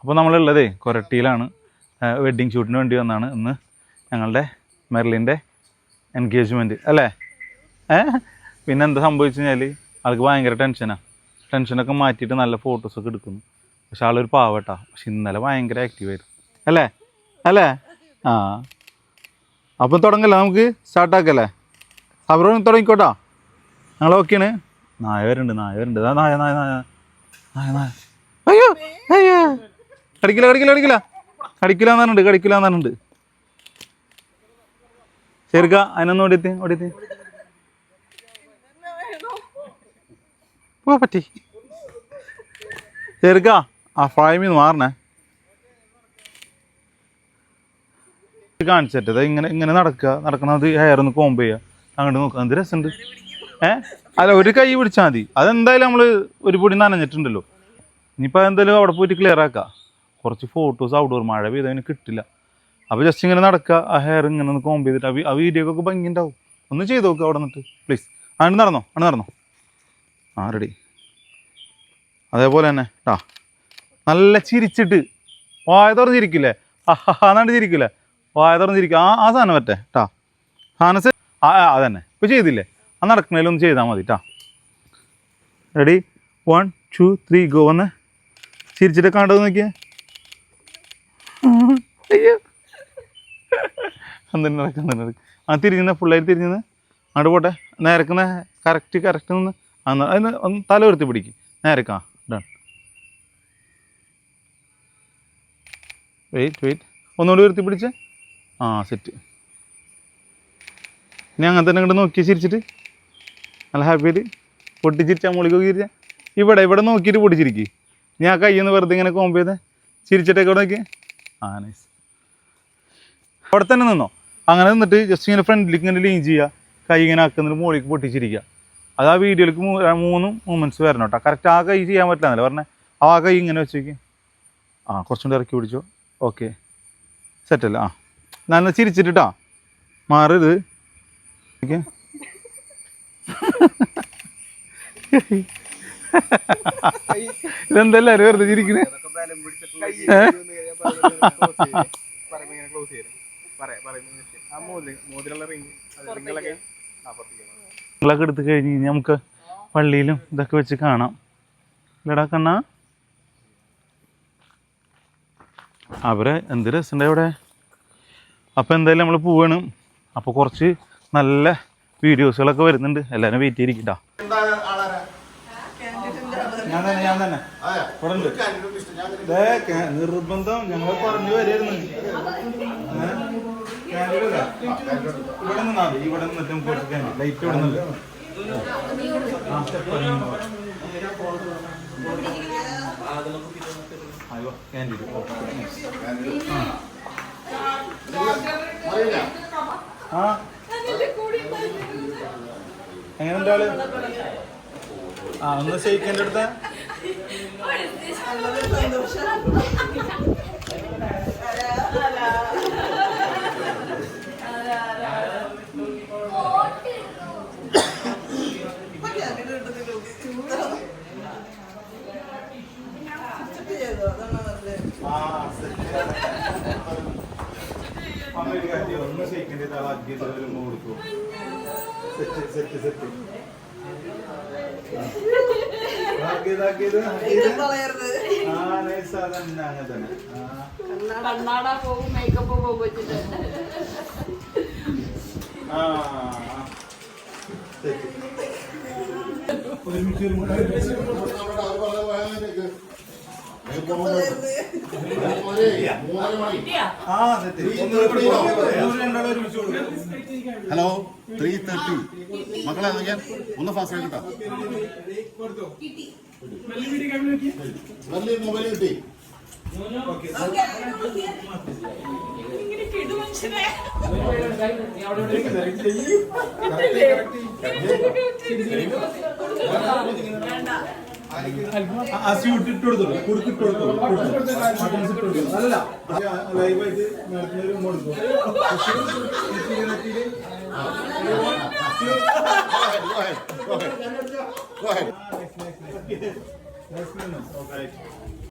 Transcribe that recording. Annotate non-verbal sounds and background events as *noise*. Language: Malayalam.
അപ്പോൾ നമ്മളുള്ളതേ കൊരട്ടിയിലാണ്. വെഡ്ഡിങ് ഷൂട്ടിന് വേണ്ടി വന്നാണ് ഇന്ന് ഞങ്ങളുടെ മെർലിന്റെ എൻഗേജ്മെന്റ് അല്ലേ? ഏ? പിന്നെ എന്താ സംഭവിച്ചു കഴിഞ്ഞാൽ ആൾക്ക് ഭയങ്കര ടെൻഷനാണ് ടെൻഷനൊക്കെ മാറ്റിയിട്ട് നല്ല ഫോട്ടോസൊക്കെ എടുക്കുന്നു. പക്ഷെ ആളൊരു പാവട്ടാ. പക്ഷെ ഇന്നലെ ഭയങ്കര ആക്റ്റീവായിരുന്നു അല്ലേ? അല്ലേ? ആ. അപ്പം തുടങ്ങല്ലേ നമുക്ക്? സ്റ്റാർട്ടാക്കല്ലേ അവരോ തുടങ്ങിക്കോട്ടാ. ഞങ്ങൾ ഓക്കെയാണ് നായ വരുന്നുണ്ട് നായ നായ നായ നായ നായ നായ. അയ്യോ അയ്യോ. കടിക്കില്ല കടിക്കില്ല കടിക്കില്ല. കടിക്കില്ല എന്നാണുണ്ട് കടിക്കില്ല എന്നാണുണ്ട് ശരിക്ക അതിനൊന്ന് ഓടിയെത്തി ഓടിയെത്തി. പോ പറ്റി. ശരിക്ക ആ ഫായ്മ മാറണേ. കാണിച്ചിട്ട് ഇങ്ങനെ ഇങ്ങനെ നടക്കുക നടക്കണത് ഹെയർ ഒന്ന് കോമ്പ് ചെയ്യുക. അങ്ങോട്ട് നോക്കുക എന്ത് രസമുണ്ട്. ഏ? അല്ല ഒരു കൈ പിടിച്ചാൽ മതി. അതെന്തായാലും നമ്മൾ ഒരു പൊടി നനഞ്ഞിട്ടുണ്ടല്ലോ. ഇനിയിപ്പോൾ എന്തായാലും അവിടെ പോയിട്ട് ക്ലിയർ ആക്കാം. കുറച്ച് ഫോട്ടോസ് ഔട്ട്ഡോർ മഴ പെയ്തതിന് കിട്ടില്ല. അപ്പോൾ ജസ്റ്റ് ഇങ്ങനെ നടക്കുക ആ ഹെയർ ഇങ്ങനെ ഒന്ന് കോമ്പ് ചെയ്തിട്ട് ആ വി- ആ വീഡിയോക്കൊക്കെ ഭംഗി ഉണ്ടാവും ഒന്ന് ചെയ്ത് നോക്കുക അവിടെ നിന്നിട്ട് പ്ലീസ് ആണ് നടന്നോ ആണ് നടന്നോ. ആ റെഡി അതേപോലെ തന്നെ ആ നല്ല ചിരിച്ചിട്ട് വായ തുറന്നിരിക്കില്ലേ? അഹാന്നാണ്ട് ചിരിക്കില്ലേ? വായ തുറന്നിരിക്കുക ആ ആ സാധനം പറ്റേ ട്ടാ. സാധനം ആ അത് അതന്നെ. ഇപ്പോൾ ചെയ്തില്ലേ? ആ നടക്കണേലൊന്ന് ചെയ്താൽ മതി ട്ടാ. Ready one two three go വന്ന് ചിരിച്ചിട്ട് കണ്ടത് നോക്കിയേ. അയ്യോ. അന്നെ നടക്കും അന്നെ നടക്കും. ആ തിരിഞ്ഞ പിള്ളേർ തിരിഞ്ഞത് അങ്ങോട്ട് പോട്ടെ. നേരക്കുന്ന കറക്റ്റ് കറക്റ്റ് നിന്ന്. അന്ന് അതിന് ഒന്ന് തല ഉയർത്തി പിടിക്കും. നേരക്കാ ഡൺ വെയിറ്റ് വെയിറ്റ് ഒന്നുകൂടി ഉയർത്തി പിടിച്ച്. ആ സെറ്റ് ഇനി അങ്ങനെ തന്നെ ഇങ്ങോട്ട് നോക്കി ചിരിച്ചിട്ട്. നല്ല ഹാപ്പി ഹാപ്പിയായിട്ട് പൊട്ടിച്ചിരിച്ചാൽ മുകളിൽ ചിരിച്ചാൽ ഇവിടെ ഇവിടെ നോക്കിയിട്ട് പൊട്ടിച്ചിരിക്കും. ഞാൻ കയ്യിൽ നിന്ന് വെറുതെ ഇങ്ങനെ കോമ്പ് ചെയ്ത് ചിരിച്ചിട്ടൊക്കെ ഇവിടെ നോക്കി ആ നൈസ് അവിടെ തന്നെ നിന്നോ? അങ്ങനെ നിന്നിട്ട് ജസ്റ്റ് ഇങ്ങനെ ഫ്രണ്ടിലേക്ക് ഇങ്ങനെ ലീൻ ചെയ്യുക. കൈ ഇങ്ങനെ ആക്കുന്നതിന് മുകളിലേക്ക് പൊട്ടിച്ചിരിക്കുക. അത് ആ വീഡിയോയിലേക്ക് മൂന്ന് മൂമെന്റ്സ് വരണം കേട്ടോ കറക്റ്റ് ആ കൈ ചെയ്യാൻ പറ്റില്ല പറഞ്ഞേ? ആ കൈ ഇങ്ങനെ വെച്ചേക്ക്. ആ കുറച്ചും കൂടി ഇറക്കി പിടിച്ചോ. ഓക്കെ സെറ്റല്ല ആ. നല്ല ചിരിച്ചിട്ടാ മാറരുത് ഓക്കെ. *laughs* ഇതെന്തല്ലാരും വെറുതെ ചിരിക്കണേ നിങ്ങളൊക്കെ എടുത്ത് കഴിഞ്ഞ് കഴിഞ്ഞാൽ നമുക്ക് പള്ളിയിലും ഇതൊക്കെ വെച്ച് കാണാം. ഇല്ലടാ കണ്ണ. അവരെ എന്ത് രസമുണ്ട് അവിടെ? അപ്പോൾ എന്തായാലും നമ്മൾ പോവാണ്. അപ്പോൾ കുറച്ച് നല്ല വീഡിയോസുകളൊക്കെ വരുന്നുണ്ട്. എല്ലാവരും വെയിറ്റ് ചെയ്തിരിക്കട്ടാ ഞാൻ തന്നെ. ഇവിടെ ഉണ്ട് നിർബന്ധം ഞങ്ങൾ പറഞ്ഞു വരായിരുന്നു ഇല്ല? ഇവിടെ നിന്നാ ഇവിടെ നിന്നിട്ട് നമുക്ക് ക്യാന്റീൻ ലൈറ്റ് ഇവിടെ നിന്നില്ല അയ്യോ ആ. എങ്ങനെയുണ്ട് ആൾ? ആ ഒന്ന് ഷെയ്ക്കിന്റെ അടുത്ത. ഒന്ന് ഷെയ്ക്കിന്റെ ആളാക്കി വരുമ്പോൾ കൊടുക്കും സെറ്റ് സെറ്റ് സെറ്റ്. ആക്കിയത് ആ നൈസ് അതന്നെ അങ്ങനെ തന്നെ. ആ. കണ്ണാട പോകും മേക്കപ്പ് പോകും ആ. ഒരുമിച്ച് ഹലോ ത്രീ തേർട്ടി മക്കളെ നോക്കിയാൽ ഒന്ന് ഫാസ്റ്റ് ആയിട്ടാ വലിയ മൊബൈൽ കിട്ടി ആ സ്യൂട്ട് ഇട്ട് കൊടുത്തോളൂ കൊടുത്തിട്ട് കൊടുത്തോളൂ ഇട്ട് കൊടുത്തോളൂ അല്ലല്ല ലൈവായിട്ട് നടത്തുന്ന ഒരു കൊടുക്കും Go ahead. Go ahead. Okay